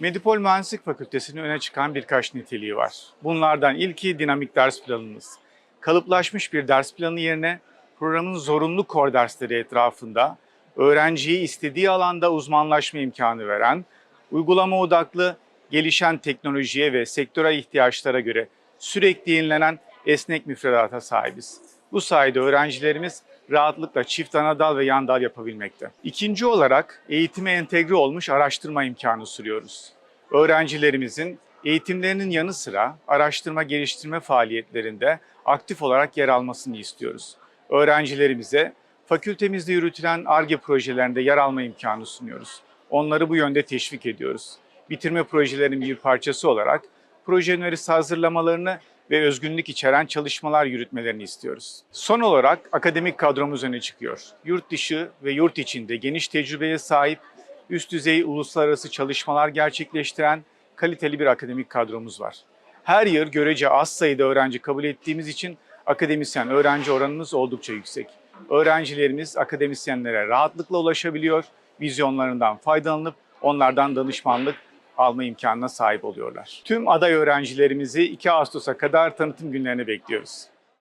Medipol Mühendislik Fakültesi'nin öne çıkan birkaç niteliği var. Bunlardan ilki dinamik ders planımız. Kalıplaşmış bir ders planı yerine programın zorunlu kor dersleri etrafında öğrenciyi istediği alanda uzmanlaşma imkanı veren, uygulama odaklı gelişen teknolojiye ve sektöre ihtiyaçlara göre sürekli yenilenen esnek müfredata sahibiz. Bu sayede öğrencilerimiz rahatlıkla çift ana dal ve yan dal yapabilmekte. İkinci olarak eğitime entegre olmuş araştırma imkanı sunuyoruz. Öğrencilerimizin eğitimlerinin yanı sıra araştırma geliştirme faaliyetlerinde aktif olarak yer almasını istiyoruz. Öğrencilerimize fakültemizde yürütülen ARGE projelerinde yer alma imkanı sunuyoruz. Onları bu yönde teşvik ediyoruz. Bitirme projelerinin bir parçası olarak proje önerisi hazırlamalarını ve özgünlük içeren çalışmalar yürütmelerini istiyoruz. Son olarak akademik kadromuz öne çıkıyor. Yurt dışı ve yurt içinde geniş tecrübeye sahip, üst düzey uluslararası çalışmalar gerçekleştiren kaliteli bir akademik kadromuz var. Her yıl görece az sayıda öğrenci kabul ettiğimiz için akademisyen öğrenci oranımız oldukça yüksek. Öğrencilerimiz akademisyenlere rahatlıkla ulaşabiliyor, vizyonlarından faydalanıp onlardan danışmanlık alma imkanına sahip oluyorlar. Tüm aday öğrencilerimizi 2 Ağustos'a kadar tanıtım günlerine bekliyoruz.